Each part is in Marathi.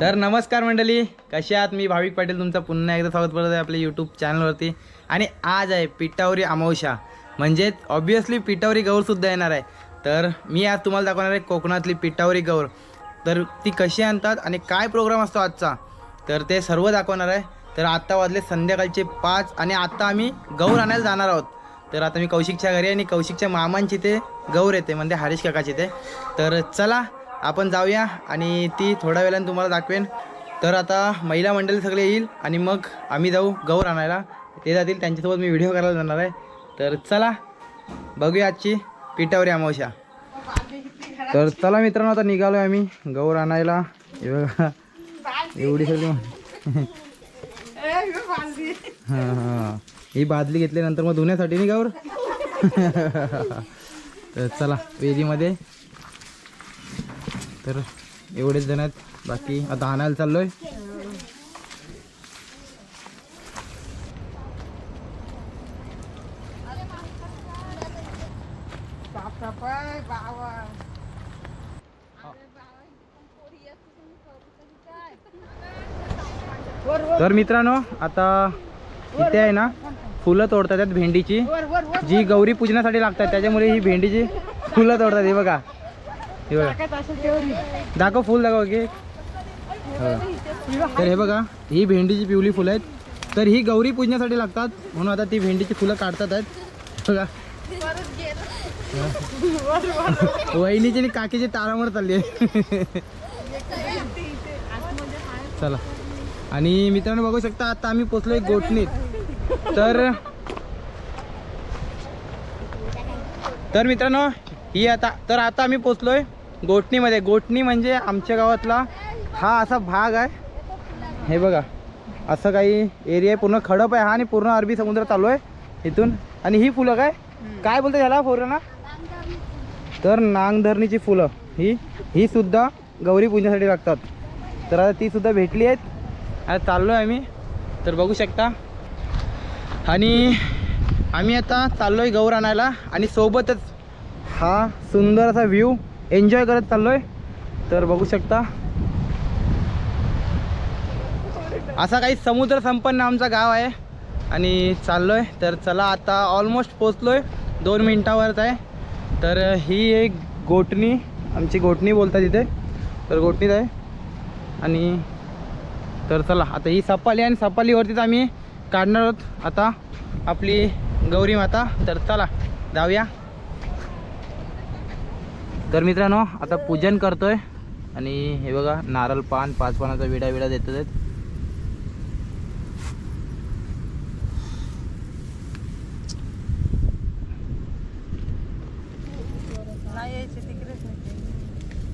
तर नमस्कार मंडळी कसे आहात? मी भाविक पाटील तुमचं पुन्हा एकदा स्वागत करत आहे आपल्या यूट्यूब चॅनलवरती आणि आज आहे पिठावरी अमावशा म्हणजेच ऑब्वियसली पिठावरी गौरसुद्धा येणार आहे. तर मी आज तुम्हाला दाखवणार आहे कोकणातली पिठावरी गौर. तर ती कशी आणतात आणि काय प्रोग्राम असतो आजचा? तर ते सर्व दाखवणार आहे. तर आत्ता वाजले संध्याकाळचे पाच आणि आत्ता आम्ही गौर आणायला जाणार आहोत. तर आता मी कौशिकच्या घरी आहे आणि कौशिकच्या मामांची ते गौर येते म्हणजे हरीश काकाची ते तर चला आपण जाऊया आणि ती थोड्या वेळाने तुम्हाला दाखवेन. तर आता महिला मंडळी सगळे येईल आणि मग आम्ही जाऊ गौर आणायला. ते जातील त्यांच्यासोबत मी व्हिडिओ करायला जाणार आहे. तर चला बघूया आजची पिठावरी अमावश्या तर चला मित्रांनो आता निघालो आहे आम्ही गौर आणायला. एवढी सगळी हां हां. ही बादली घेतल्यानंतर मग धुण्यासाठी नाही गौर तर चला वेदीमध्ये तर एवढेच जण आहेत. बाकी आता आणायला चाललोय. तर मित्रांनो आता इथे आहे ना फुलं तोडतात भेंडीची. जी गौरी पूजनासाठी लागतात त्याच्यामुळे ही भेंडीची फुलं तोडतात हे बघा. दाखव फुल दाखव की. तर हे बघा ही भेंडीची पिवली फुलं आहेत. तर ही गौरी पूजण्यासाठी लागतात. म्हणून आता ती भेंडीची फुलं काढतात आहेत. बघा. वहिनीची आणि काकीची तारामळ चालली आहे. चला. आणि मित्रांनो बघू शकता आता आम्ही पोचलोय गोठणीत तर तर मित्रांनो ही आता तर आता आम्ही पोचलोय. गोठणीमध्ये गोठणी म्हणजे आमच्या गावातला हा असा भाग आहे. हे बघा असं काही एरिया आहे. पूर्ण खडप आहे हा आणि पूर्ण अरबी समुद्र चालू आहे इथून. आणि ही फुलं काय? काय बोलते ह्याला ना तर नांगधरणीची फुलं. ही ही सुद्धा गौरी पूजण्यासाठी लागतात. तर आता ती सुद्धा भेटली आहेत. आता चाललो आहे आम्ही. तर बघू शकता. आणि आम्ही आता चाललो आहे गौर आणायला आणि सोबतच हा सुंदर असा व्ह्यू एन्जॉय करत चाललो आहे तर बघू शकता. असा काही समुद्र संपन्न आमचा गाव आहे. आणि चाललो आहे तर चला आता ऑलमोस्ट पोचलो आहे दोन मिनटावरच आहे. तर ही एक गोटणी आमची गोटणी बोलतात इथे. तर गोटणीत आहे. आणि तर चला आता ही सपाली आणि सपालीवरतीच आम्ही काढणार आहोत. आता आपली गौरी माता. तर चला जाऊया. तर मित्रांनो आता पूजन करतोय. आणि हे बघा नारळ पान पाच पानाचा विडा विडा देतात.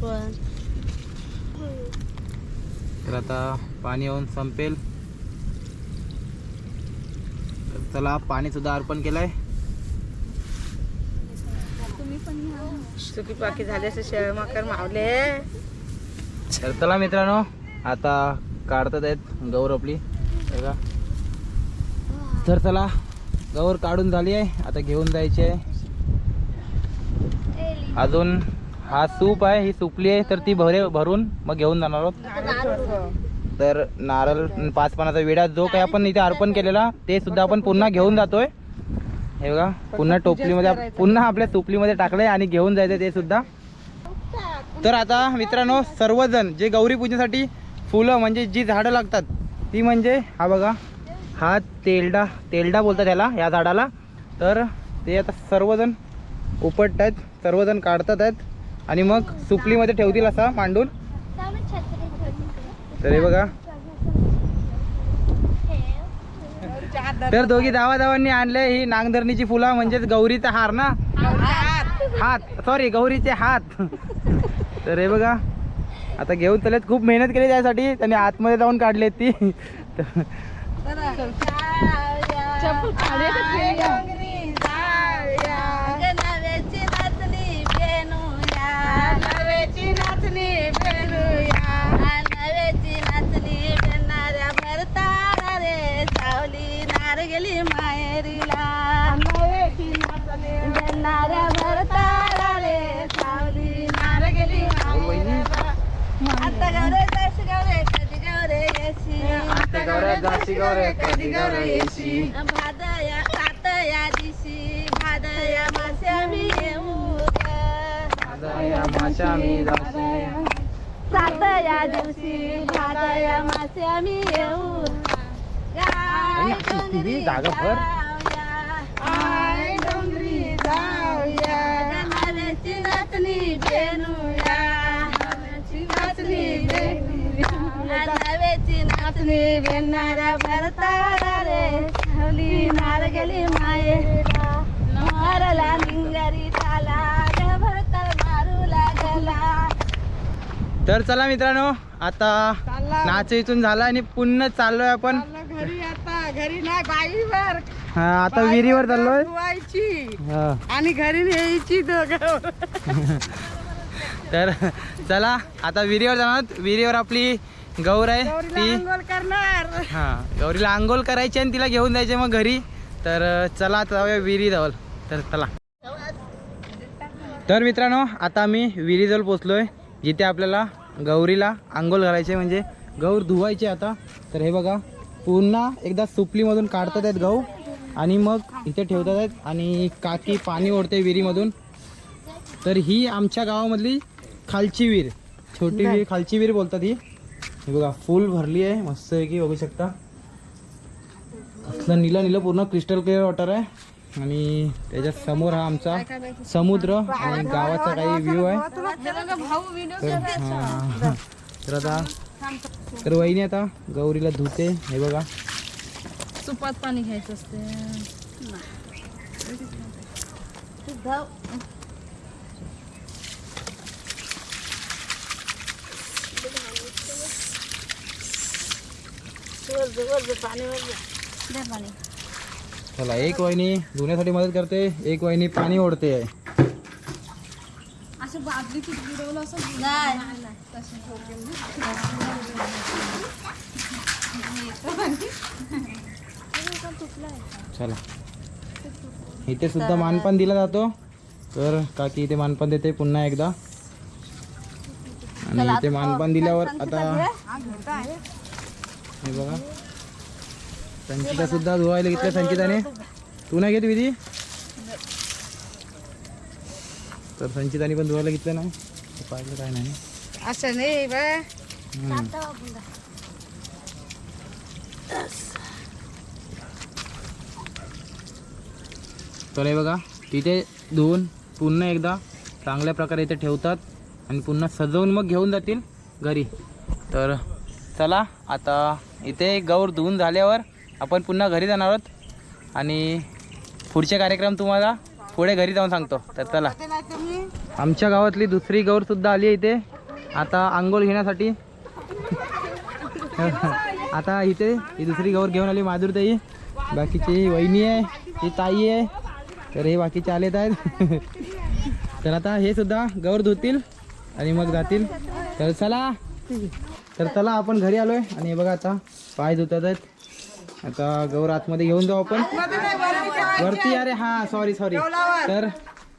आहेत. तर आता पाणी येऊन संपेल. तर चला पाणी सुद्धा अर्पण केलंय. सुकी पाकी झाले असे शेळ मावले. तर चला मित्रांनो आता काढतात आहेत गौर आपली. बघा. तर चला गौर काढून झाली आहे आता घेऊन जायचे अजून हा सूप आहे ही सुपली आहे तर ती भरे भरून मग घेऊन जाणार आहोत. तर नारळ पाच पानाचा विडा जो काही आपण इथे अर्पण केलेला ते सुद्धा आपण पुन्हा घेऊन जातोय. हे बघा पुन्हा टोपलीमध्ये पुन्हा आपल्या टोपलीमध्ये टाकलंय आणि घेऊन जायचं ते सुद्धा. तर आता मित्रांनो सर्वजण जे गौरी पूजेसाठी फुलं म्हणजे जी झाडं लागतात ती म्हणजे हा बघा हा तेलडा तेलडा बोलतात त्याला या झाडाला. तर ते आता सर्वजण उपटत आहेत सर्वजण काढतात आहेत. आणि मग सुपलीमध्ये ठेवतील असा मांडून. तर हे बघा तर दोघी धावा धावांनी आणले ही नांगधरणीची फुलं म्हणजेच गौरीचा हार ना? हात. सॉरी गौरीचे हात. तर हे बघा आता घेऊन चलेत. खूप मेहनत केली त्यासाठी. त्यांनी आतमध्ये जाऊन काढले ती. तर- गेली माहेरीला. नाऱ्या भरताळा रे सावली नार गेली माहेरीला. आता गौरे दस गौरे गौर कधी गौर येशी. भादया सातया दिशी भादया मास्या मी येऊ या माशा मी जाशी. सातया दिवशी भादया मास्या मी येऊ किती जागा भर. नाचणी बेनाऱ्या भरतारा रे. हवली नार गेली मायेला. मारला निंगारी ताला गभकर मारू लागला. तर चला मित्रांनो आता नाच इथून झाला आणि पुन्हा चाललोय आपण. घरी आता. घरी नाही बाईवर. हा, आता विहिरीवर चाललोय. हा. आणि घरी न्यायची दोघं. तर चला आता विहिरीवर जाणार विहिरीवर आपली गौर आहे. ती करणार. हा गौरीला आंघोळ करायची आणि तिला घेऊन जायचे मग घरी. तर चला आता जाऊया विहिरी जवळ. तर चला. तर मित्रांनो आता आम्ही विहिरीजवळ पोचलोय जिथे आपल्याला गौरीला आंघोळ घालायचे म्हणजे गौर धुवायचे आता. तर हे बघा पुन्हा एकदा सुपलीमधून काढतात आहेत गहू आणि मग इथे ठेवतात आहेत आणि काकी पाणी ओढते विहिरीमधून. तर ही आमच्या गावामधली खालची विहीर छोटी विहीर खालची विहीर बोलतात ही. हे बघा फुल भरली आहे मस्त आहे की बघू शकता. असलं नीलं नीलं पूर्ण क्रिस्टल क्लिअर वॉटर आहे. आणि त्याच्यासमोर हा आमचा समुद्र आणि गावाचा काही व्ह्यू आहे. तर हा. तर आता तर वहिनी आता गौरीला धुते हे बघा. सुपात पाणी घ्यायचं असते. चला एक वहिनी धुण्यासाठी मदत करते एक वहिनी पाणी ओढते. आहे चला. इथे सुद्धा मानपान दिला जातो. तर काकी इथे मानपान देते पुन्हा एकदा. आणि इथे मानपान दिल्यावर आता हे बघा. संचिता सुद्धा धुवायला घेतलं संचिताने तू नाही घेत विधी? तर संचिताने पण धुवायला घेतलं ना पाहिलं काय नाही. असं नाही. तर हे बघा तिथे धुवून पुन्हा एकदा चांगल्या प्रकारे इथे ठेवतात आणि पुन्हा सजवून मग घेऊन जातील घरी. तर चला आता इथे गौर धुवून झाल्यावर आपण पुन्हा घरी जाणार आहोत आणि पुढचे कार्यक्रम तुम्हाला पुढे घरी जाऊन सांगतो. तर चला. आमच्या गावातली दुसरी गौर सुद्धा आली आहे इथे. आता आंघोळ घेण्यासाठी. आता इथे ही दुसरी गौर घेऊन आली माधुरताई. बाकीची वहिनी आहे ही ताई आहे. तर हे बाकीचे आलेत आहेत. तर आता हे सुद्धा गौर धुतील आणि मग जातील. तर चला. तर चला आपण घरी आलोय. आणि बघा आता पाय धुतात आहेत. आता गौर आतमध्ये घेऊन जाऊ आपण. वरती अरे हा सॉरी सॉरी तर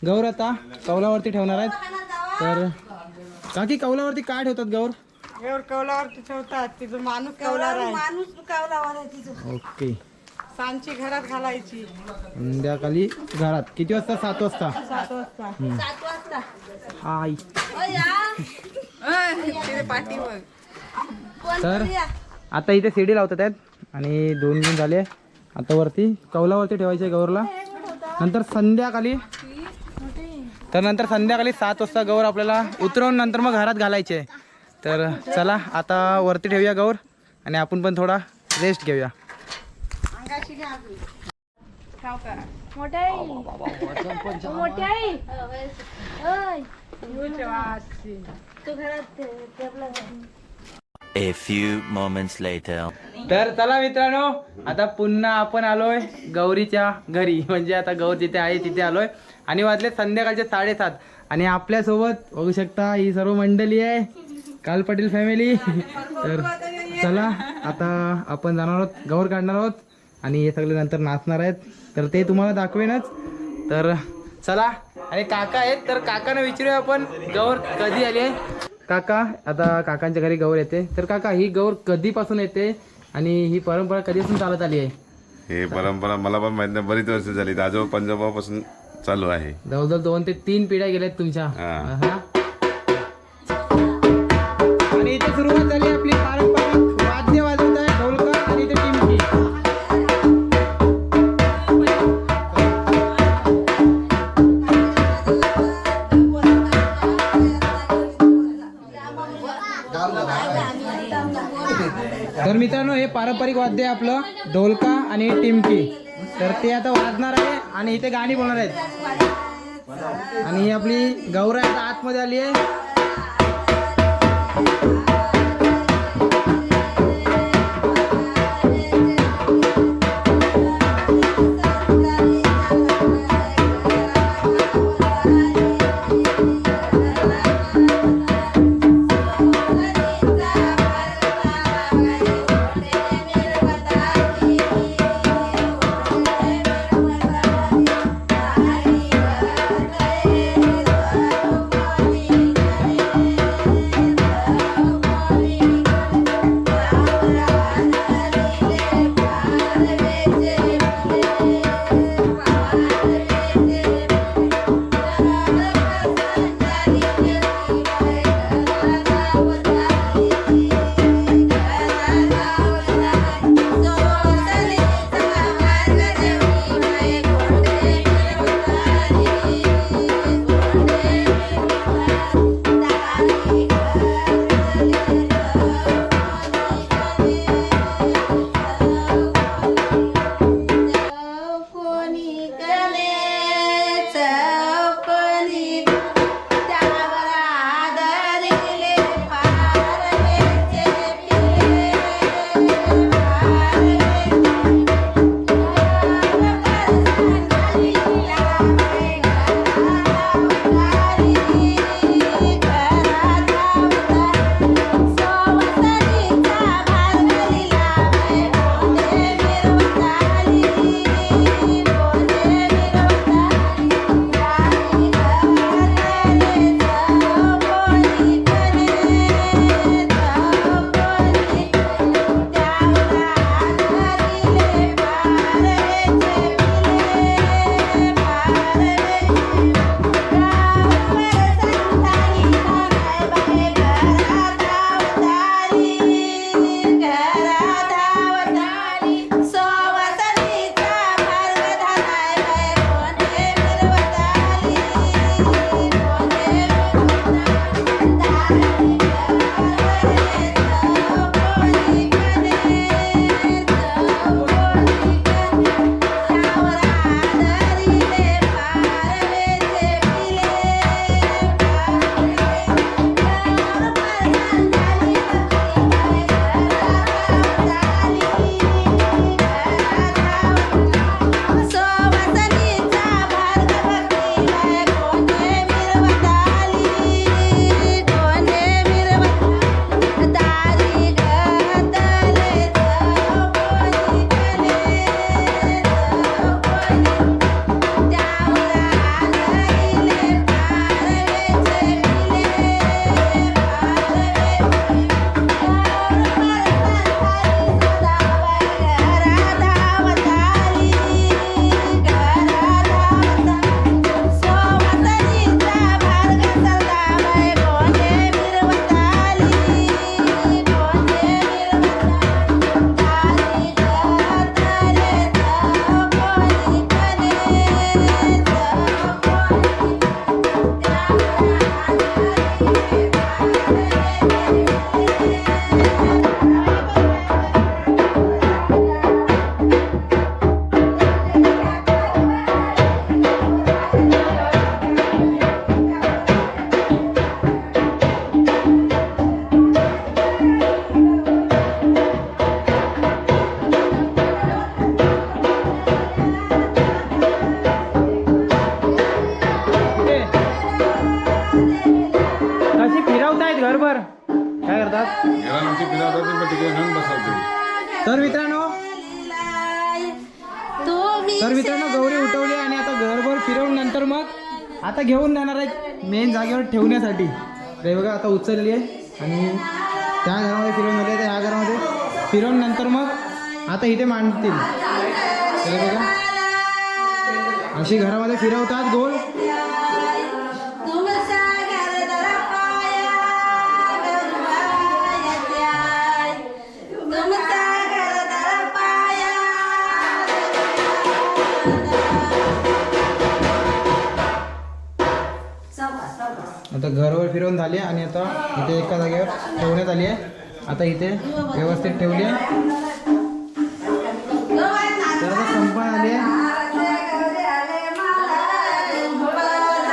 गौर आता कौलावरती ठेवणार आहेत. तर काकी कौलावरती काय ठेवतात गौर? एवढं कौलावर ठेवतात. माणूस कौलावर आहे माणूस कौलावर आहे. तिथं ओके. सांची घरात घालायची. संध्याकाळी घरात. किती वाजता? सात वाजता? सात वाजता. हम्म. सात वाजता हाय पाठी मग तर आता इथे सीडी लावतात आहेत. आणि दोन दिन झाले. आता वरती कौलावरती ठेवायचे गौरला. नंतर संध्याकाळी तर नंतर संध्याकाळी सात वाजता गौर आपल्याला उतरवून नंतर मग घरात घालायचे. तर चला आता वरती ठेवूया गौर आणि आपण पण थोडा रेस्ट घेऊया. A few moments later. तर चला मित्रांनो आता पुन्हा आपण आलोय गौरीच्या घरी. म्हणजे आता गौर जिथे आहे तिथे आलोय. आणि वाजले संध्याकाळचे साडेसात. आणि आपल्यासोबत बघू शकता ही सर्व मंडळी आहे. काल पाटील फॅमिली तर चला आता आपण जाणार आहोत गौर काढणार आहोत. आणि हे सगळे नंतर नाचणार आहेत. तर ते तुम्हाला दाखवेनच. तर चला आणि काका आहेत तर काकांना विचारूया आपण गौर कधी आली आहे? काका आता काकांच्या घरी गौर येते. तर काका ही गौर कधीपासून येते? आणि ही परंपरा कधीपासून चालत आली आहे? हे परंपरा मला पण माहीत नाही बरीच वर्ष झाली. आजोबा पंजाबापासून चालू आहे. जवळजवळ दोन ते तीन पिढ्या गेल्यात तुमच्या. हा. आणि इथे सुरुवात झाली आपली पारंपरिक मित्रांनो हे पारंपरिक वाद्य आहे आपलं. ढोलका आणि टिमकी. तर ते आता वाजणार आहे आणि इथे गाणी बोलणार आहेत. आणि आपली गौरा आता आतमध्ये आली आहे. उचलली आहे. आणि त्या घरामध्ये फिरवून झाली त्या तर ह्या घरामध्ये फिरवून नंतर मग आता इथे मांडतील. बघा. अशी घरामध्ये फिरवतात गोल. आता घरवर फिरवून झाली आणि आता इथे एका जागेवर ठेवण्यात आली आहे. आता इथे व्यवस्थित ठेवली आहे. तर आता संपण आली आहे.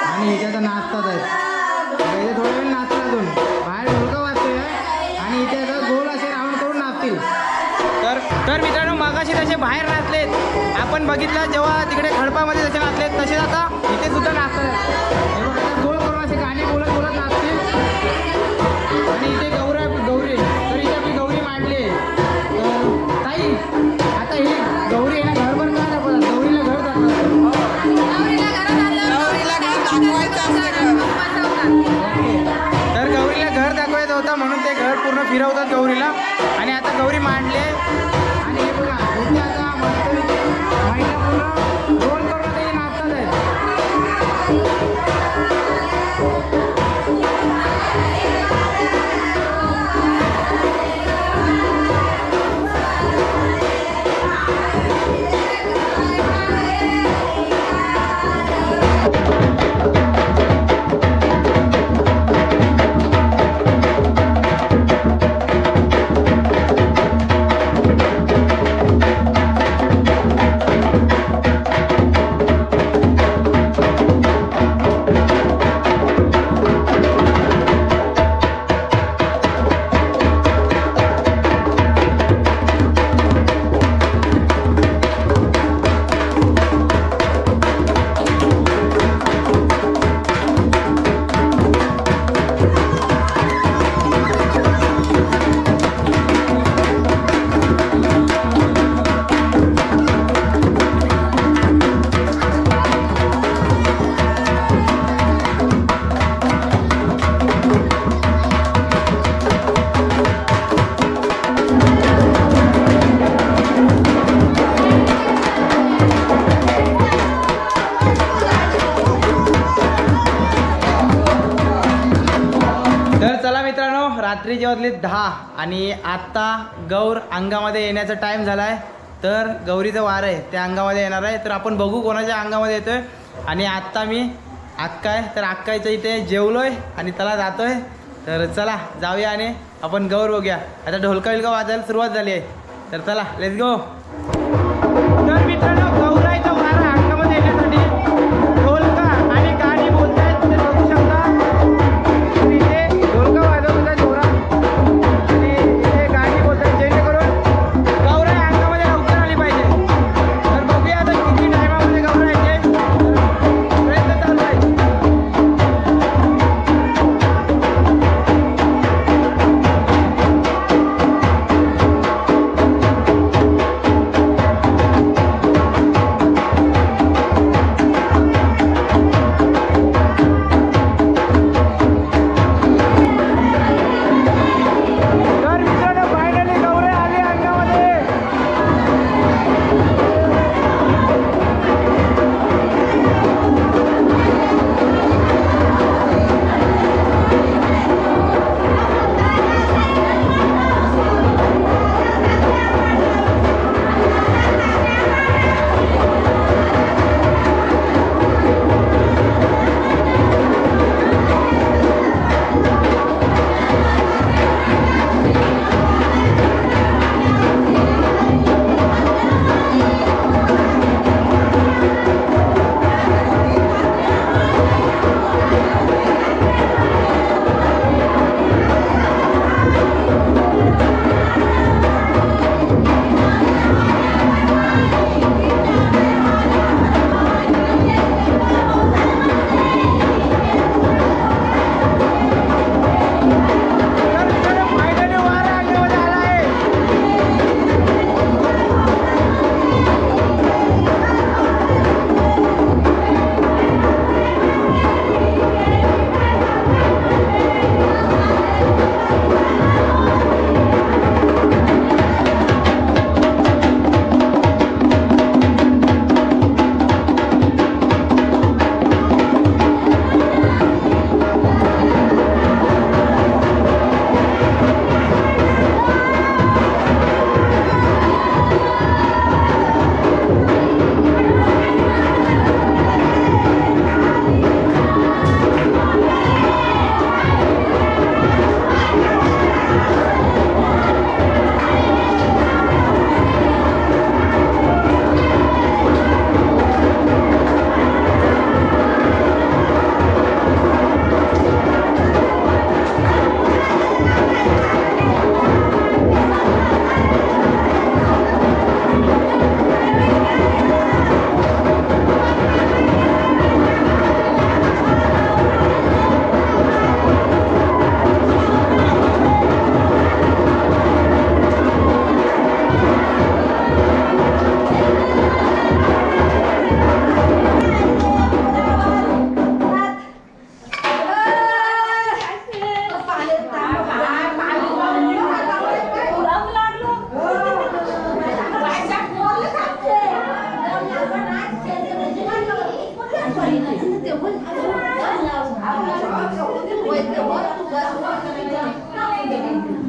आणि इथे आता नाचतात आहेत. पहिले थोडा वेळ नाचतात अजून. बाहेर ढोलका वाचतोय आणि इथे आता गोल असे राऊंड करून नाचतील. तर तर मित्रांनो मागाशी तसे बाहेर नाचलेत. आपण बघितलं जेव्हा तिकडे खडपामध्ये जसे नाचलेत तसेच आता इथे सुद्धा नाचतात. रात्रीचे वाजले दहा आणि आत्ता गौर अंगामध्ये येण्याचा टाईम झाला आहे तर गौरीचं वार आहे ते अंगामध्ये येणार आहे. तर आपण बघू कोणाच्या अंगामध्ये येतोय. आणि आत्ता मी अक्काय आहे तर अक्काच्या इथे जेवलोय आणि त्याला जातोय. तर चला जाऊया आणि आपण गौर बघूया. आता ढोलका विलका वाजायला सुरुवात झाली आहे. तर चला लेट्स गो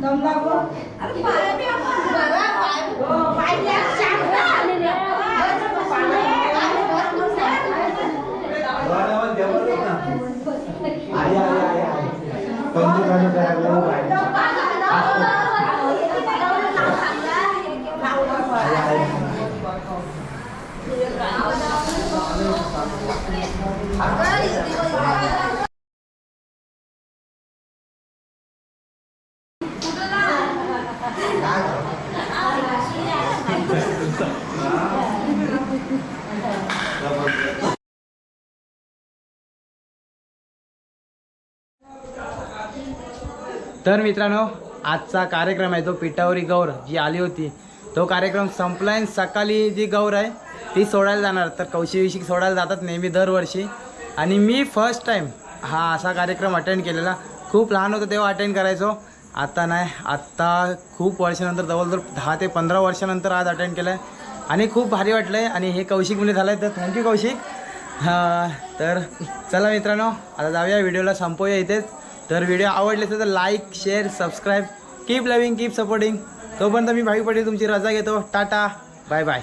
दम लागो आई आई तर मित्रांनो आजचा कार्यक्रम आहे तो पिठावरी गौर जी आली होती. तो कार्यक्रम संपला आणि सकाळी जी गौर आहे ती सोडायला जाणार. तर कौशिविषयी सोडायला जातात नेहमी दरवर्षी. आणि मी फर्स्ट टाईम हा असा कार्यक्रम अटेंड केलेला. खूप लहान होतो तेव्हा अटेंड करायचो. आता नाही आत्ता खूप वर्षानंतर जवळजवळ दहा ते पंधरा वर्षानंतर आज अटेंड केलं आहे आणि खूप भारी वाटलं आहे आणि हे कौशिक मुली झालं आहे तर थँक्यू कौशिक. हा, तर चला मित्रांनो आता जाऊया व्हिडिओला संपवूया इथेच. तर व्हिडिओ आवडले असेल तर like share subscribe keep loving keep supporting तोपर्यंत मी भाई पटेल तुमची रजा घेतो. टाटा. Bye bye